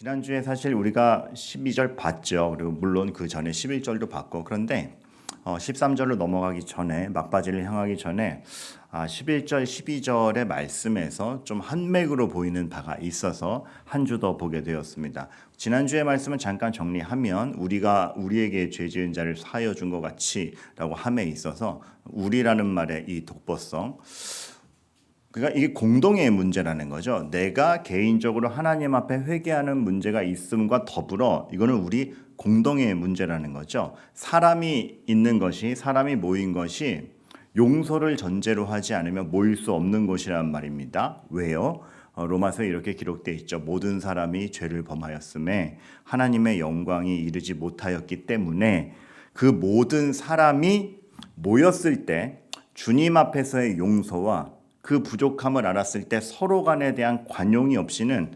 지난주에 사실 우리가 12절 봤죠. 그리고 물론 그 전에 11절도 봤고 그런데 어, 13절로 넘어가기 전에 막바지를 향하기 전에 아, 11절, 12절의 말씀에서 좀 한 맥으로 보이는 바가 있어서 한 주 더 보게 되었습니다. 지난주의 말씀은 잠깐 정리하면 우리가 우리에게 죄 지은 자를 사하여 준 것 같이라고 함에 있어서 우리라는 말의 이 독보성 그러니까 이게 공동의 문제라는 거죠. 내가 개인적으로 하나님 앞에 회개하는 문제가 있음과 더불어 이거는 우리 공동의 문제라는 거죠. 사람이 있는 것이 사람이 모인 것이 용서를 전제로 하지 않으면 모일 수 없는 것이란 말입니다. 왜요? 어, 로마서에 이렇게 기록되어 있죠. 모든 사람이 죄를 범하였음에 하나님의 영광이 이르지 못하였기 때문에 그 모든 사람이 모였을 때 주님 앞에서의 용서와 그 부족함을 알았을 때 서로 간에 대한 관용이 없이는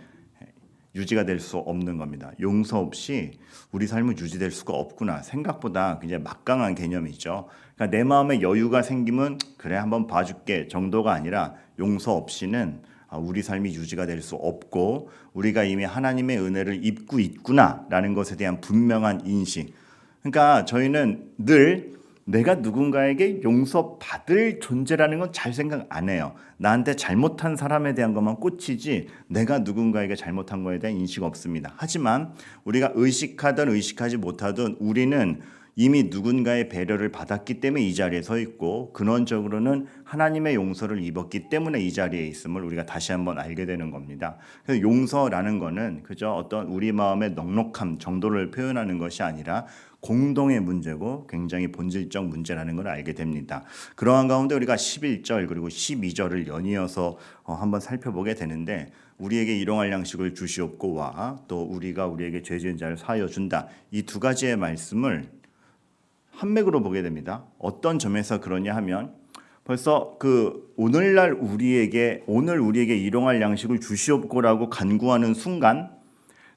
유지가 될 수 없는 겁니다. 용서 없이 우리 삶은 유지될 수가 없구나. 생각보다 굉장히 막강한 개념이죠. 그러니까 내 마음에 여유가 생기면 그래 한번 봐줄게 정도가 아니라 용서 없이는 아, 우리 삶이 유지가 될 수 없고 우리가 이미 하나님의 은혜를 입고 있구나라는 것에 대한 분명한 인식. 그러니까 저희는 늘 내가 누군가에게 용서받을 존재라는 건 잘 생각 안 해요. 나한테 잘못한 사람에 대한 것만 꽂히지 내가 누군가에게 잘못한 거에 대한 인식 없습니다. 하지만 우리가 의식하든 의식하지 못하든 우리는 이미 누군가의 배려를 받았기 때문에 이 자리에 서 있고 근원적으로는 하나님의 용서를 입었기 때문에 이 자리에 있음을 우리가 다시 한번 알게 되는 겁니다. 그래서 용서라는 거는 그저 어떤 우리 마음의 넉넉함 정도를 표현하는 것이 아니라 공동의 문제고 굉장히 본질적 문제라는 걸 알게 됩니다. 그러한 가운데 우리가 11절 그리고 12절을 연이어서 어, 한번 살펴보게 되는데 우리에게 일용할 양식을 주시옵고와 또 우리가 우리에게 죄 지은 자를 사하여 준다. 이 두 가지의 말씀을 한맥으로 보게 됩니다. 어떤 점에서 그러냐 하면 벌써 그 오늘날 우리에게 오늘 우리에게 일용할 양식을 주시옵고라고 간구하는 순간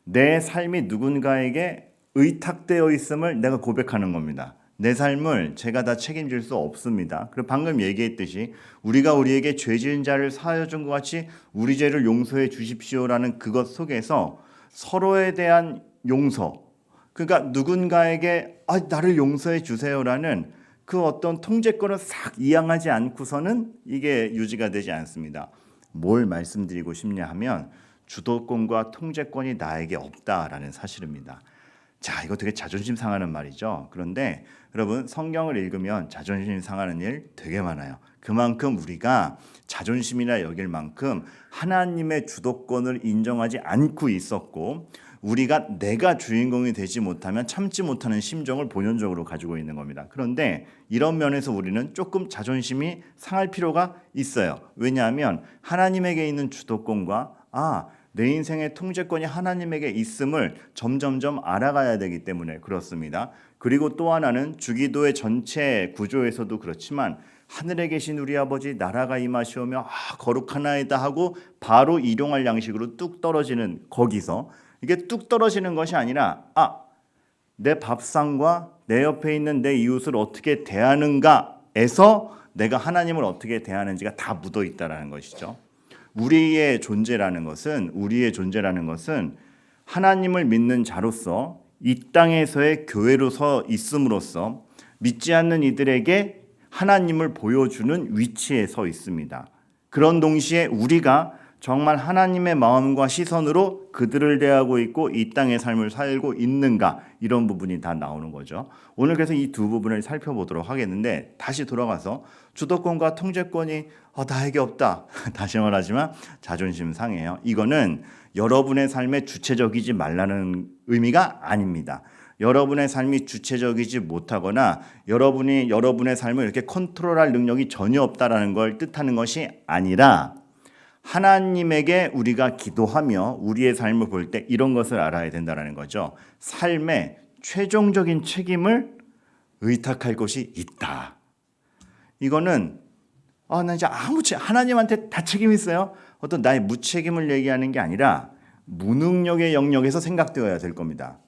내 삶이 누군가에게 의탁되어 있음을 내가 고백하는 겁니다. 내 삶을 제가 다 책임질 수 없습니다. 그리고 방금 얘기했듯이 우리가 우리에게 죄 지은 자를 사하여 준 것 같이 우리 죄를 용서해 주십시오라는 그것 속에서 서로에 대한 용서 그러니까 누군가에게 아, 나를 용서해 주세요라는 그 어떤 통제권을 싹 이양하지 않고서는 이게 유지가 되지 않습니다. 뭘 말씀드리고 싶냐 하면 주도권과 통제권이 나에게 없다라는 사실입니다. 자, 이거 되게 자존심 상하는 말이죠. 그런데 여러분 성경을 읽으면 자존심 상하는 일 되게 많아요. 그만큼 우리가 자존심이나 여길 만큼 하나님의 주도권을 인정하지 않고 있었고 우리가 내가 주인공이 되지 못하면 참지 못하는 심정을 본연적으로 가지고 있는 겁니다. 그런데 이런 면에서 우리는 조금 자존심이 상할 필요가 있어요. 왜냐하면 하나님에게 있는 주도권과 아, 내 인생의 통제권이 하나님에게 있음을 점점점 알아가야 되기 때문에 그렇습니다. 그리고 또 하나는 주기도의 전체 구조에서도 그렇지만 하늘에 계신 우리 아버지 나라가 임하시오며 아, 거룩하나이다 하고 바로 일용할 양식으로 뚝 떨어지는 거기서 이게 뚝 떨어지는 것이 아니라 아, 내 밥상과 내 옆에 있는 내 이웃을 어떻게 대하는가에서 내가 하나님을 어떻게 대하는지가 다 묻어 있다라는 것이죠. 우리의 존재라는 것은 우리의 존재라는 것은 하나님을 믿는 자로서 이 땅에서의 교회로 서 있음으로써 믿지 않는 이들에게 하나님을 보여주는 위치에 서 있습니다. 그런 동시에 우리가 정말 하나님의 마음과 시선으로 그들을 대하고 있고 이 땅의 삶을 살고 있는가 이런 부분이 다 나오는 거죠. 오늘 그래서 이 두 부분을 살펴보도록 하겠는데 다시 돌아가서 주도권과 통제권이 어, 나에게 없다. 다시 말하지만 자존심 상해요. 이거는 여러분의 삶에 주체적이지 말라는 의미가 아닙니다. 여러분의 삶이 주체적이지 못하거나 여러분이 여러분의 삶을 이렇게 컨트롤할 능력이 전혀 없다라는 걸 뜻하는 것이 아니라 하나님에게 우리가 기도하며 우리의 삶을 볼 때 이런 것을 알아야 된다는 거죠. 삶의 최종적인 책임을 의탁할 것이 있다. 이거는 아, 나 이제 아무 책 하나님한테 다 책임 있어요. 어떤 나의 무책임을 얘기하는 게 아니라 무능력의 영역에서 생각되어야 될 겁니다.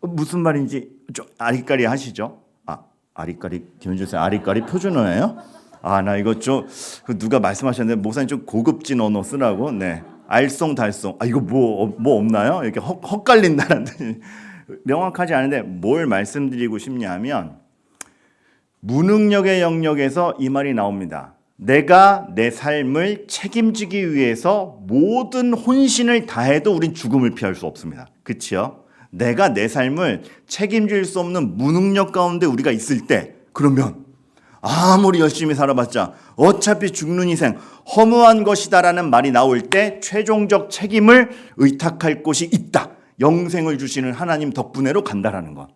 어, 무슨 말인지 좀 아리까리 하시죠? 아, 아리까리 김현주 쌤 아리까리 표준어예요? 아, 나 이거 좀그 누가 말씀하셨는데 목사님 좀 고급진 언어 쓰라고. 네. 알쏭달쏭. 아 이거 뭐뭐 없나요? 이렇게 헛, 헛갈린다는 뜻이 명확하지 않은데 뭘 말씀드리고 싶냐면 무능력의 영역에서 이 말이 나옵니다. 내가 내 삶을 책임지기 위해서 모든 혼신을 다해도 우린 죽음을 피할 수 없습니다. 그치요? 내가 내 삶을 책임질 수 없는 무능력 가운데 우리가 있을 때 그러면 아무리 열심히 살아봤자 어차피 죽는 희생 허무한 것이다라는 말이 나올 때 최종적 책임을 의탁할 곳이 있다. 영생을 주시는 하나님 덕분에로 간다라는 것.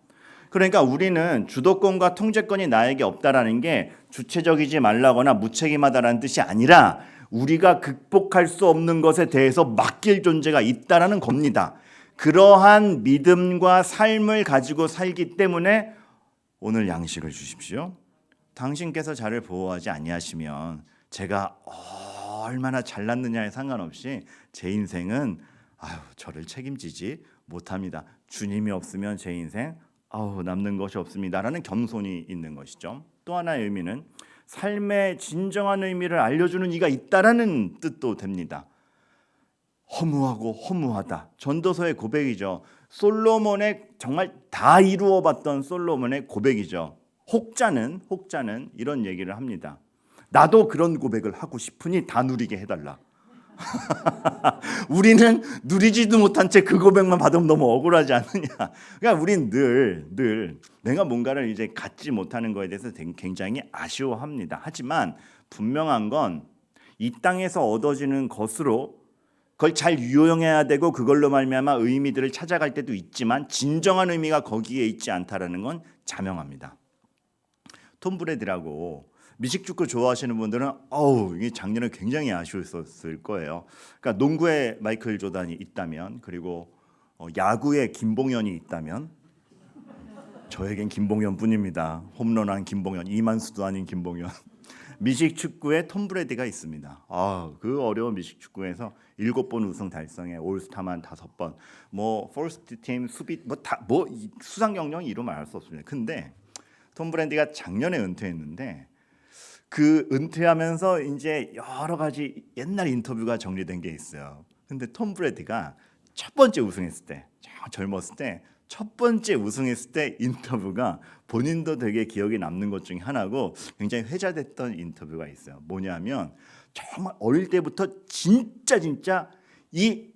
그러니까 우리는 주도권과 통제권이 나에게 없다라는 게 주체적이지 말라거나 무책임하다라는 뜻이 아니라 우리가 극복할 수 없는 것에 대해서 맡길 존재가 있다라는 겁니다. 그러한 믿음과 삶을 가지고 살기 때문에 오늘 양식을 주십시오. 당신께서 저를 보호하지 아니하시면 제가 얼마나 잘났느냐에 상관없이 제 인생은 아유 저를 책임지지 못합니다. 주님이 없으면 제 인생 아우 남는 것이 없습니다라는 겸손이 있는 것이죠. 또 하나의 의미는 삶의 진정한 의미를 알려주는 이가 있다라는 뜻도 됩니다. 허무하고 허무하다. 전도서의 고백이죠. 솔로몬의 정말 다 이루어봤던 솔로몬의 고백이죠. 혹자는 혹자는 이런 얘기를 합니다. 나도 그런 고백을 하고 싶으니 다 누리게 해달라. 우리는 누리지도 못한 채 그 고백만 받으면 너무 억울하지 않느냐. 그러니까 우린 늘, 늘 내가 뭔가를 이제 갖지 못하는 거에 대해서 굉장히 아쉬워합니다. 하지만 분명한 건 이 땅에서 얻어지는 것으로 그걸 잘 유용해야 되고 그걸로 말미암아 의미들을 찾아갈 때도 있지만 진정한 의미가 거기에 있지 않다라는 건 자명합니다. 톰 브레드라고 미식축구 좋아하시는 분들은 어우 이게 작년에 굉장히 아쉬웠을 거예요. 그러니까 농구에 마이클 조단이 있다면 그리고 어, 야구에 김봉현이 있다면 저에겐 김봉현뿐입니다. 홈런한 김봉현, 이만수도 아닌 김봉현. 미식축구에 톰 브레디가 있습니다. 아, 그 어려운 미식축구에서 일곱 번 우승 달성에 올스타만 다섯 번, 뭐 퍼스트 팀 수비 뭐다뭐 뭐 수상 경력 이루 말할 수 없습니다. 근데 톰 브랜디가 작년에 은퇴했는데 그 은퇴하면서 이제 여러 가지 옛날 인터뷰가 정리된 게 있어요. 근데 톰 브래디가 첫 번째 우승했을 때, 젊었을 때 첫 번째 우승했을 때 인터뷰가 본인도 되게 기억에 남는 것 중에 하나고 굉장히 회자됐던 인터뷰가 있어요. 뭐냐면 정말 어릴 때부터 진짜 진짜 이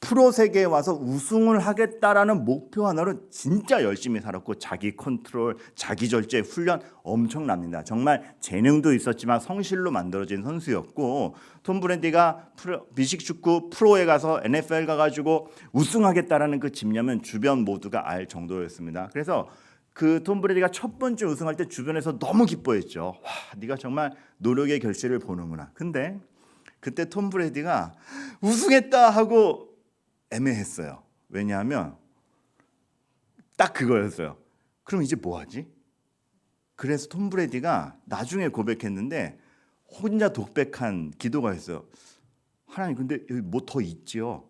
프로 세계에 와서 우승을 하겠다라는 목표 하나로 진짜 열심히 살았고 자기 컨트롤, 자기 절제 훈련 엄청납니다. 정말 재능도 있었지만 성실로 만들어진 선수였고 톰 브랜디가 프로, 미식축구 프로에 가서 NFL 가가지고 우승하겠다라는 그 집념은 주변 모두가 알 정도였습니다. 그래서 그톰 브레디가 첫 번째 우승할 때 주변에서 너무 기뻐했죠. 와, 네가 정말 노력의 결실을 보는구나. 근데 그때 톰 브레디가 우승했다 하고 애매했어요. 왜냐하면 딱 그거였어요. 그럼 이제 뭐 하지? 그래서 톰 브레디가 나중에 고백했는데 혼자 독백한 기도가 있어요. 하나님 근데 여기 뭐 더 있지요?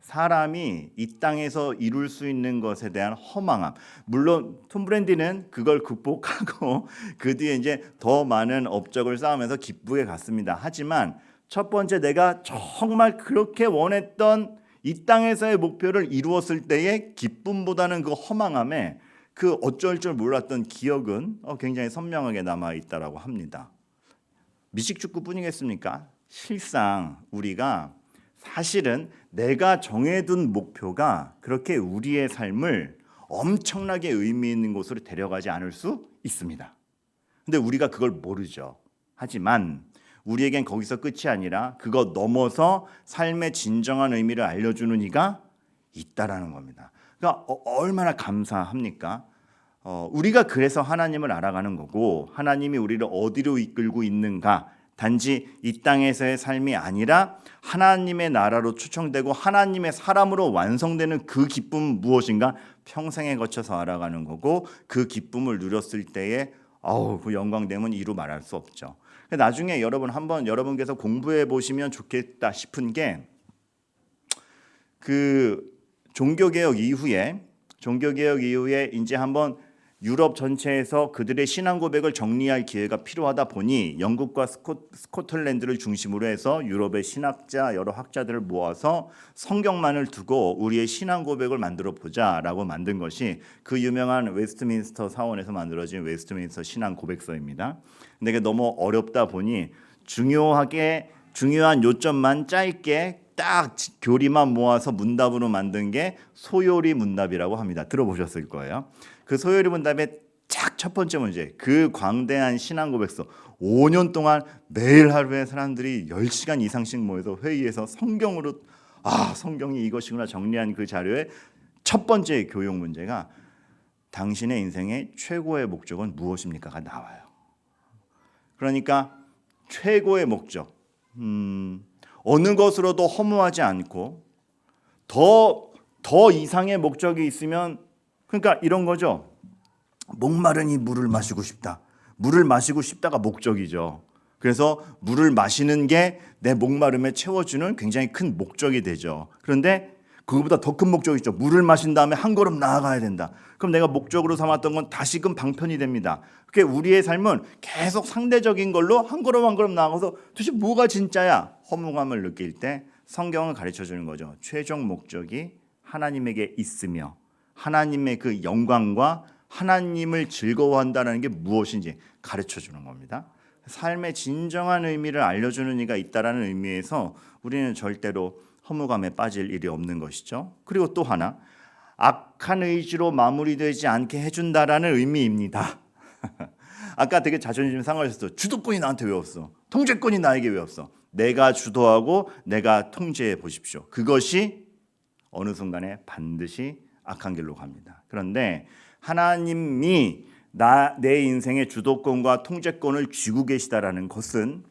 사람이 이 땅에서 이룰 수 있는 것에 대한 허망함. 물론 톰 브랜디는 그걸 극복하고 그 뒤에 이제 더 많은 업적을 쌓으면서 기쁘게 갔습니다. 하지만 첫 번째 내가 정말 그렇게 원했던 이 땅에서의 목표를 이루었을 때의 기쁨보다는 그 허망함에 그 어쩔 줄 몰랐던 기억은 어, 굉장히 선명하게 남아 있다라고 합니다. 미식축구뿐이겠습니까? 실상 우리가 사실은 내가 정해둔 목표가 그렇게 우리의 삶을 엄청나게 의미 있는 곳으로 데려가지 않을 수 있습니다. 근데 우리가 그걸 모르죠. 하지만 우리에겐 거기서 끝이 아니라 그거 넘어서 삶의 진정한 의미를 알려주는 이가 있다라는 겁니다. 그러니까 어, 얼마나 감사합니까? 어, 우리가 그래서 하나님을 알아가는 거고 하나님이 우리를 어디로 이끌고 있는가 단지 이 땅에서의 삶이 아니라 하나님의 나라로 초청되고 하나님의 사람으로 완성되는 그 기쁨 무엇인가 평생에 거쳐서 알아가는 거고 그 기쁨을 누렸을 때에 아우 그 영광됨은 이루 말할 수 없죠. 나중에 여러분 한번 여러분께서 공부해 보시면 좋겠다 싶은 게 그 종교 개혁 이후에 종교 개혁 이후에 이제 한번 유럽 전체에서 그들의 신앙 고백을 정리할 기회가 필요하다 보니 영국과 스코, 스코틀랜드를 중심으로 해서 유럽의 신학자 여러 학자들을 모아서 성경만을 두고 우리의 신앙 고백을 만들어 보자라고 만든 것이 그 유명한 웨스트민스터 사원에서 만들어진 웨스트민스터 신앙 고백서입니다. 근데 이게 너무 어렵다 보니 중요하게 중요한 요점만 짧게 딱 교리만 모아서 문답으로 만든 게 소요리 문답이라고 합니다. 들어보셨을 거예요. 그 소요리 문답의 쫙 첫 번째 문제. 그 광대한 신앙 고백서 5년 동안 매일 하루에 사람들이 10시간 이상씩 모여서 회의해서 성경으로 아, 성경이 이것이구나 정리한 그 자료의 첫 번째 교육 문제가 당신의 인생의 최고의 목적은 무엇입니까가 나와요. 그러니까 최고의 목적. 음, 어느 것으로도 허무하지 않고 더 더 이상의 목적이 있으면 그러니까 이런 거죠. 목마르니 물을 마시고 싶다. 물을 마시고 싶다가 목적이죠. 그래서 물을 마시는 게 내 목마름에 채워주는 굉장히 큰 목적이 되죠. 그런데 그거보다 더 큰 목적이 있죠. 물을 마신 다음에 한 걸음 나아가야 된다. 그럼 내가 목적으로 삼았던 건 다시금 방편이 됩니다. 그게 우리의 삶은 계속 상대적인 걸로 한 걸음 한 걸음 나아가서 도대체 뭐가 진짜야? 허무감을 느낄 때 성경을 가르쳐 주는 거죠. 최종 목적이 하나님에게 있으며 하나님의 그 영광과 하나님을 즐거워한다는 게 무엇인지 가르쳐 주는 겁니다. 삶의 진정한 의미를 알려주는 이가 있다라는 의미에서 우리는 절대로 허무감에 빠질 일이 없는 것이죠. 그리고 또 하나 악한 의지로 마무리되지 않게 해준다라는 의미입니다. 아까 되게 자존심 상하셨어. 주도권이 나한테 왜 없어? 통제권이 나에게 왜 없어? 내가 주도하고 내가 통제해 보십시오. 그것이 어느 순간에 반드시 악한 길로 갑니다. 그런데 하나님이 나 내 인생의 주도권과 통제권을 쥐고 계시다라는 것은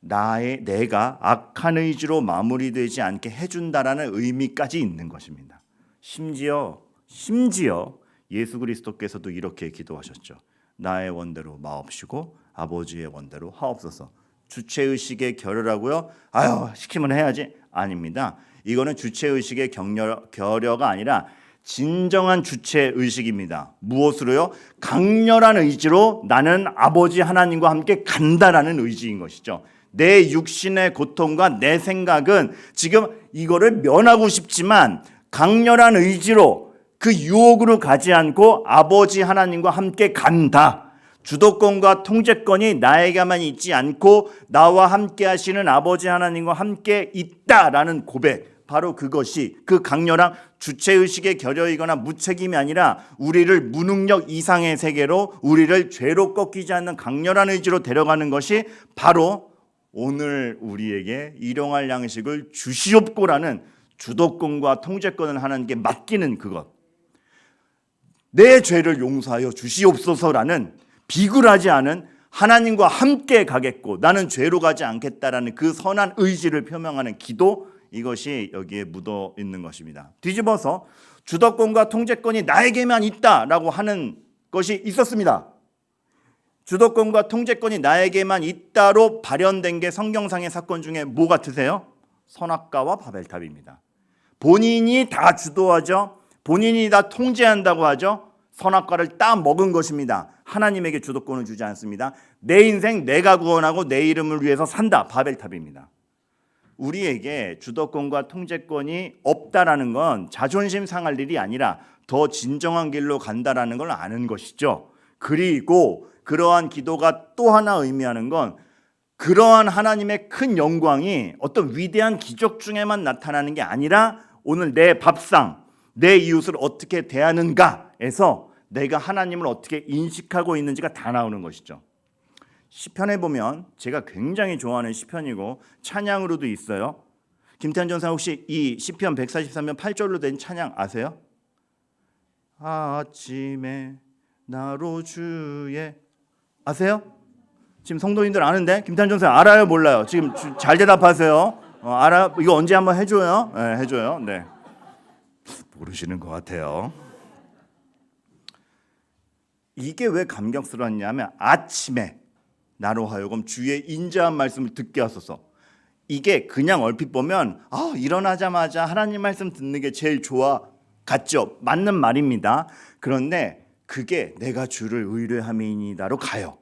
나의 내가 악한 의지로 마무리되지 않게 해준다라는 의미까지 있는 것입니다. 심지어 심지어 예수 그리스도께서도 이렇게 기도하셨죠. 나의 원대로 마옵시고 아버지의 원대로 하옵소서. 주체 의식의 결여라고요? 아유 시키면 해야지 아닙니다. 이거는 주체 의식의 결여가 아니라 진정한 주체 의식입니다. 무엇으로요? 강렬한 의지로 나는 아버지 하나님과 함께 간다라는 의지인 것이죠. 내 육신의 고통과 내 생각은 지금 이거를 면하고 싶지만 강렬한 의지로 그 유혹으로 가지 않고 아버지 하나님과 함께 간다. 주도권과 통제권이 나에게만 있지 않고 나와 함께 하시는 아버지 하나님과 함께 있다라는 고백. 바로 그것이 그 강렬한 주체의식의 결여이거나 무책임이 아니라 우리를 무능력 이상의 세계로 우리를 죄로 꺾이지 않는 강렬한 의지로 데려가는 것이 바로 오늘 우리에게 일용할 양식을 주시옵고라는 주도권과 통제권을 하나님께 맡기는 그것. 내 죄를 용서하여 주시옵소서라는 비굴하지 않은 하나님과 함께 가겠고 나는 죄로 가지 않겠다라는 그 선한 의지를 표명하는 기도 이것이 여기에 묻어 있는 것입니다. 뒤집어서 주도권과 통제권이 나에게만 있다라고 하는 것이 있었습니다. 주도권과 통제권이 나에게만 있다로 발현된 게 성경상의 사건 중에 뭐 같으세요? 선악과와 바벨탑입니다. 본인이 다 주도하죠. 본인이 다 통제한다고 하죠. 선악과를 따 먹은 것입니다. 하나님에게 주도권을 주지 않습니다. 내 인생 내가 구원하고 내 이름을 위해서 산다. 바벨탑입니다. 우리에게 주도권과 통제권이 없다라는 건 자존심 상할 일이 아니라 더 진정한 길로 간다라는 걸 아는 것이죠. 그리고 그러한 기도가 또 하나 의미하는 건 그러한 하나님의 큰 영광이 어떤 위대한 기적 중에만 나타나는 게 아니라 오늘 내 밥상, 내 이웃을 어떻게 대하는가에서 내가 하나님을 어떻게 인식하고 있는지가 다 나오는 것이죠. 시편에 보면 제가 굉장히 좋아하는 시편이고 찬양으로도 있어요. 김태현 전사 혹시 이 시편 143편 8절로 된 찬양 아세요? 아침에 나로 주의 아세요? 지금 성도님들 아는데 김태현 전사 알아요 몰라요? 지금 주, 잘 대답하세요. 어, 알아 이거 언제 한번 해줘요? 네, 해줘요. 네 모르시는 것 같아요. 이게 왜 감격스러웠냐면 아침에 나로 하여금 주의 인자한 말씀을 듣게 하소서. 이게 그냥 얼핏 보면 아 일어나자마자 하나님 말씀 듣는 게 제일 좋아 같죠? 맞는 말입니다. 그런데 그게 내가 주를 의뢰함이니다로 가요.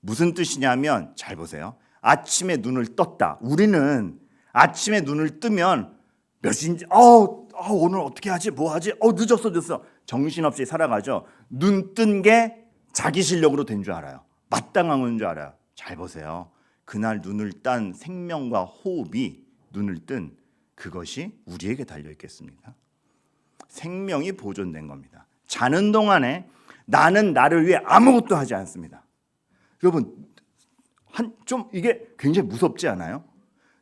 무슨 뜻이냐면 잘 보세요. 아침에 눈을 떴다. 우리는 아침에 눈을 뜨면 몇 시인지 어, 어 오늘 어떻게 하지? 뭐 하지? 어 늦었어 늦었어. 정신없이 살아가죠. 눈 뜬 게 자기 실력으로 된 줄 알아요. 마땅한 건 줄 알아요. 잘 보세요. 그날 눈을 딴 생명과 호흡이 눈을 뜬 그것이 우리에게 달려 있겠습니까? 생명이 보존된 겁니다. 자는 동안에 나는 나를 위해 아무것도 하지 않습니다. 여러분 한 좀 이게 굉장히 무섭지 않아요?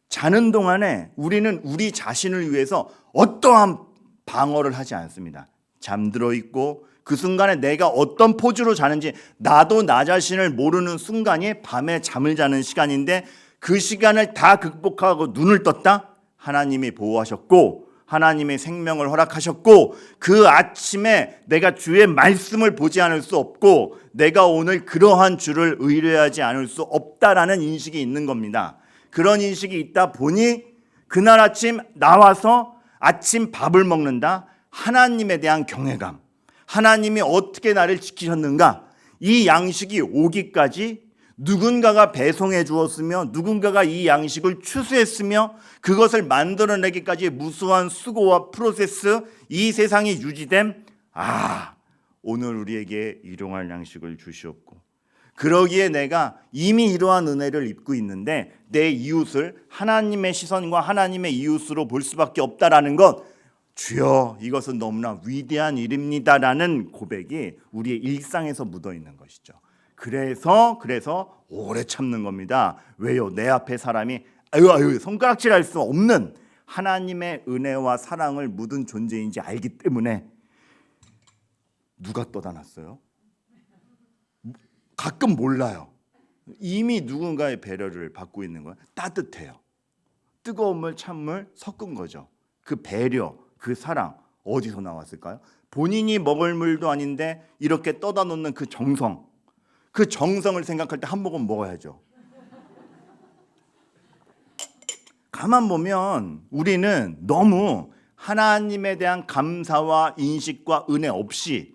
자는 동안에 우리는 우리 자신을 위해서 어떠한 방어를 하지 않습니다. 잠들어 있고 그 순간에 내가 어떤 포즈로 자는지 나도 나 자신을 모르는 순간이 밤에 잠을 자는 시간인데 그 시간을 다 극복하고 눈을 떴다 하나님이 보호하셨고 하나님의 생명을 허락하셨고 그 아침에 내가 주의 말씀을 보지 않을 수 없고 내가 오늘 그러한 주를 의뢰하지 않을 수 없다라는 인식이 있는 겁니다. 그런 인식이 있다 보니 그날 아침 나와서 아침 밥을 먹는다. 하나님에 대한 경외감. 하나님이 어떻게 나를 지키셨는가? 이 양식이 오기까지 누군가가 배송해 주었으며 누군가가 이 양식을 추수했으며 그것을 만들어내기까지 무수한 수고와 프로세스 이 세상이 유지됨 아 오늘 우리에게 일용할 양식을 주시옵고 그러기에 내가 이미 이러한 은혜를 입고 있는데 내 이웃을 하나님의 시선과 하나님의 이웃으로 볼 수밖에 없다라는 것 주여 이것은 너무나 위대한 일입니다라는 고백이 우리의 일상에서 묻어 있는 것이죠. 그래서 그래서 오래 참는 겁니다. 왜요? 내 앞에 사람이 아유 아유 손가락질할 수 없는 하나님의 은혜와 사랑을 묻은 존재인지 알기 때문에 누가 떠다 놨어요? 가끔 몰라요. 이미 누군가의 배려를 받고 있는 거예요. 따뜻해요. 뜨거운 물, 찬물 섞은 거죠. 그 배려, 그 사랑 어디서 나왔을까요? 본인이 먹을 물도 아닌데 이렇게 떠다 놓는 그 정성, 그 정성을 생각할 때 한 모금 먹어야죠. 가만 보면 우리는 너무 하나님에 대한 감사와 인식과 은혜 없이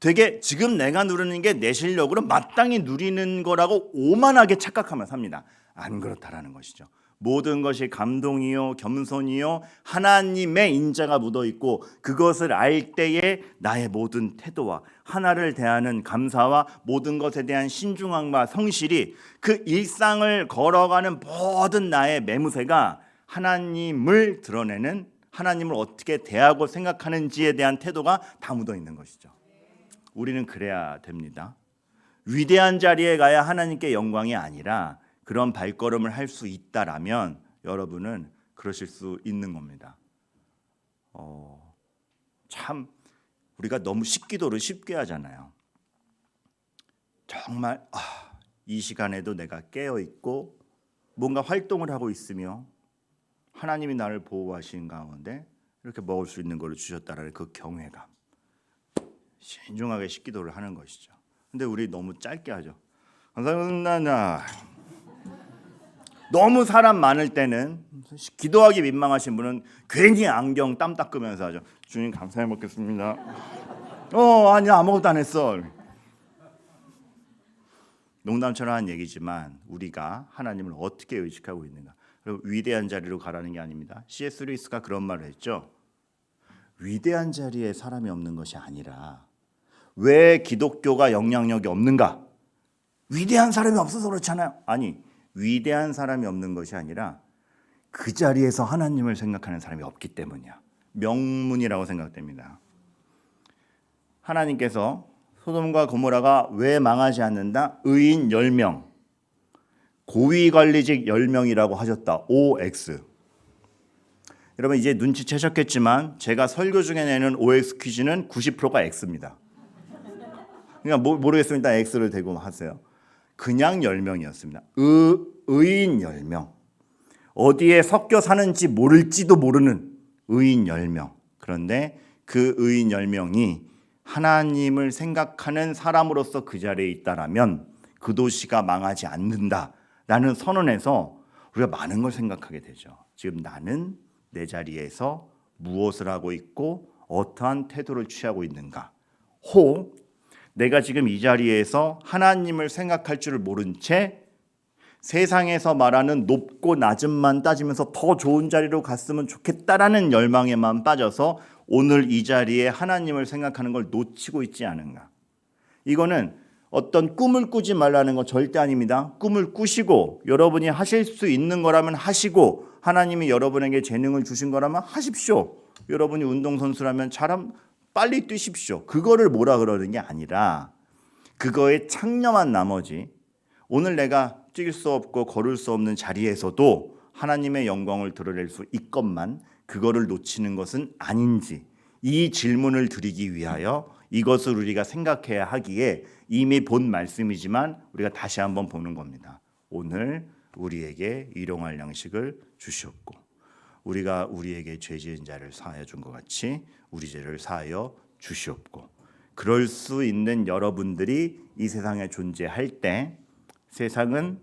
되게 지금 내가 누리는 게 내 실력으로 마땅히 누리는 거라고 오만하게 착각하며 삽니다. 안 그렇다라는 것이죠. 모든 것이 감동이요 겸손이요 하나님의 인자가 묻어 있고 그것을 알 때에 나의 모든 태도와 하나를 대하는 감사와 모든 것에 대한 신중함과 성실이 그 일상을 걸어가는 모든 나의 매무새가 하나님을 드러내는 하나님을 어떻게 대하고 생각하는지에 대한 태도가 다 묻어 있는 것이죠. 우리는 그래야 됩니다. 위대한 자리에 가야 하나님께 영광이 아니라 그런 발걸음을 할 수 있다라면 여러분은 그러실 수 있는 겁니다. 어, 참 우리가 너무 십기도를 쉽게 하잖아요. 정말 아, 이 시간에도 내가 깨어 있고 뭔가 활동을 하고 있으며 하나님이 나를 보호하신 가운데 이렇게 먹을 수 있는 것을 주셨다라는 그 경외감. 신중하게 식기도를 하는 것이죠. 근데 우리 너무 짧게 하죠. 감사합니다. 너무 사람 많을 때는 기도하기 민망하신 분은 괜히 안경 땀 닦으면서 하죠. 주님 감사해 먹겠습니다. 어 아니 아무것도 안 했어. 농담처럼 한 얘기지만 우리가 하나님을 어떻게 의식하고 있는가. 위대한 자리로 가라는 게 아닙니다. C.S. 루이스가 그런 말을 했죠. 위대한 자리에 사람이 없는 것이 아니라 왜 기독교가 영향력이 없는가? 위대한 사람이 없어서 그렇잖아요. 아니, 위대한 사람이 없는 것이 아니라 그 자리에서 하나님을 생각하는 사람이 없기 때문이야. 명문이라고 생각됩니다. 하나님께서 소돔과 고모라가 왜 망하지 않는다? 의인 10명, 고위 관리직 10명이라고 하셨다. OX. 여러분 이제 눈치채셨겠지만 제가 설교 중에 내는 OX 퀴즈는 90%가 X입니다. 그러니까 모, 모르겠으면 일단 X를 대고 하세요. 그냥 10명이었습니다. 의, 의인 10명. 어디에 섞여 사는지 모를지도 모르는 의인 10명. 그런데 그 의인 10명이 하나님을 생각하는 사람으로서 그 자리에 있다라면 그 도시가 망하지 않는다라는 선언에서 우리가 많은 걸 생각하게 되죠. 지금 나는 내 자리에서 무엇을 하고 있고 어떠한 태도를 취하고 있는가? 호 내가 지금 이 자리에서 하나님을 생각할 줄을 모른 채 세상에서 말하는 높고 낮음만 따지면서 더 좋은 자리로 갔으면 좋겠다라는 열망에만 빠져서 오늘 이 자리에 하나님을 생각하는 걸 놓치고 있지 않은가. 이거는 어떤 꿈을 꾸지 말라는 건 절대 아닙니다. 꿈을 꾸시고 여러분이 하실 수 있는 거라면 하시고 하나님이 여러분에게 재능을 주신 거라면 하십시오. 여러분이 운동선수라면 잘함 빨리 뛰십시오. 그거를 뭐라 그러는 게 아니라 그거에 창념한 나머지 오늘 내가 뛸 수 없고 걸을 수 없는 자리에서도 하나님의 영광을 드러낼 수 있건만 그거를 놓치는 것은 아닌지 이 질문을 드리기 위하여 이것을 우리가 생각해야 하기에 이미 본 말씀이지만 우리가 다시 한번 보는 겁니다. 오늘 우리에게 일용할 양식을 주셨고 우리가 우리에게 죄 지은 자를 사하여 준 것 같이 우리 죄를 사하여 주시옵고 그럴 수 있는 여러분들이 이 세상에 존재할 때 세상은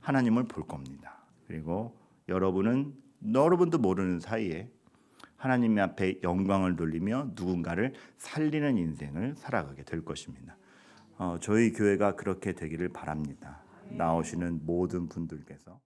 하나님을 볼 겁니다. 그리고 여러분은 여러분도 모르는 사이에 하나님 앞에 영광을 돌리며 누군가를 살리는 인생을 살아가게 될 것입니다. 어, 저희 교회가 그렇게 되기를 바랍니다. 나오시는 모든 분들께서